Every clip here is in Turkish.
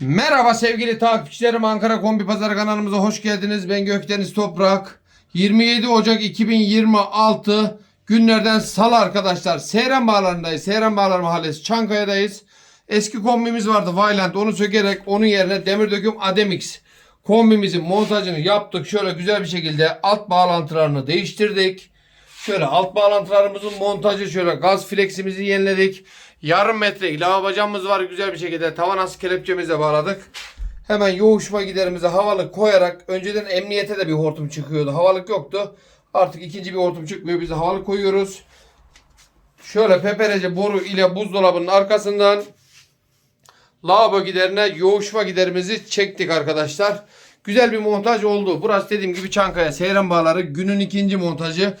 Merhaba sevgili takipçilerim Ankara Kombi Pazarı kanalımıza hoş geldiniz. Ben Gökdeniz Toprak. 27 Ocak 2026 günlerden salı arkadaşlar. Seyran Bağları'ndayız. Seyran Bağları Mahallesi Çankaya'dayız. Eski kombimiz vardı Valiant onu sökerek onun yerine demir döküm Ademix kombimizin montajını yaptık. Şöyle güzel bir şekilde alt bağlantılarını değiştirdik. Şöyle alt bağlantılarımızın montajı şöyle gaz fleximizi yeniledik. Yarım metre lavabacamız var güzel bir şekilde tavan ası kelepçemizle bağladık. Hemen yoğuşma giderimize havalık koyarak önceden emniyete de bir hortum çıkıyordu. Havalık yoktu. Artık ikinci bir hortum çıkmıyor. Biz havalık koyuyoruz. Şöyle peperece boru ile buzdolabının arkasından lavabo giderine yoğuşma giderimizi çektik arkadaşlar. Güzel bir montaj oldu. Burası dediğim gibi Çankaya Seyran Bağları günün ikinci montajı.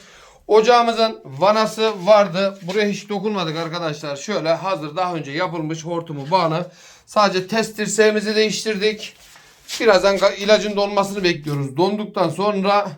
Ocağımızın vanası vardı. Buraya hiç dokunmadık arkadaşlar. Şöyle hazır daha önce yapılmış hortumu bağını. Sadece test dirseğimizi değiştirdik. Birazdan ilacın donmasını bekliyoruz. Donduktan sonra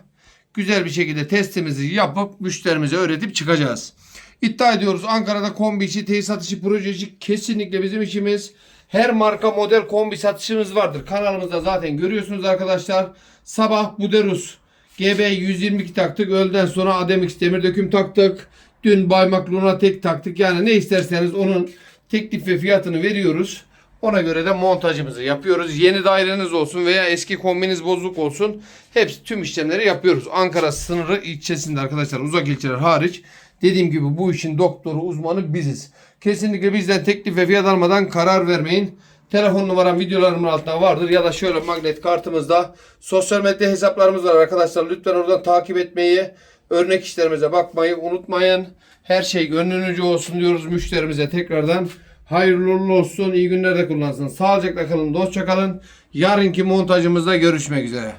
güzel bir şekilde testimizi yapıp müşterimize öğretip çıkacağız. İddia ediyoruz Ankara'da kombi içi, tesisat içi, proje içi kesinlikle bizim işimiz. Her marka model kombi satışımız vardır. Kanalımızda zaten görüyorsunuz arkadaşlar. Sabah Buderus GB 122 taktık. Öğleden sonra Ademix demir döküm taktık. Dün Baymak Lunatek taktık. Yani ne isterseniz onun teklif ve fiyatını veriyoruz. Ona göre de montajımızı yapıyoruz. Yeni daireniz olsun veya eski kombiniz bozuk olsun. Hepsi tüm işlemleri yapıyoruz. Ankara sınırı ilçesinde arkadaşlar uzak ilçeler hariç. Dediğim gibi bu işin doktoru uzmanı biziz. Kesinlikle bizden teklif ve fiyat almadan karar vermeyin. Telefon numaram videolarımın altında vardır ya da şöyle magnet kartımızda. Sosyal medya hesaplarımız var arkadaşlar. Lütfen oradan takip etmeyi, örnek işlerimize bakmayı unutmayın. Her şey gönlünüzce olsun diyoruz müşterimize tekrardan. Hayırlı olsun. iyi günler de kullansın. Sağlıcakla kalın. Dostça kalın. Yarınki montajımızda görüşmek üzere.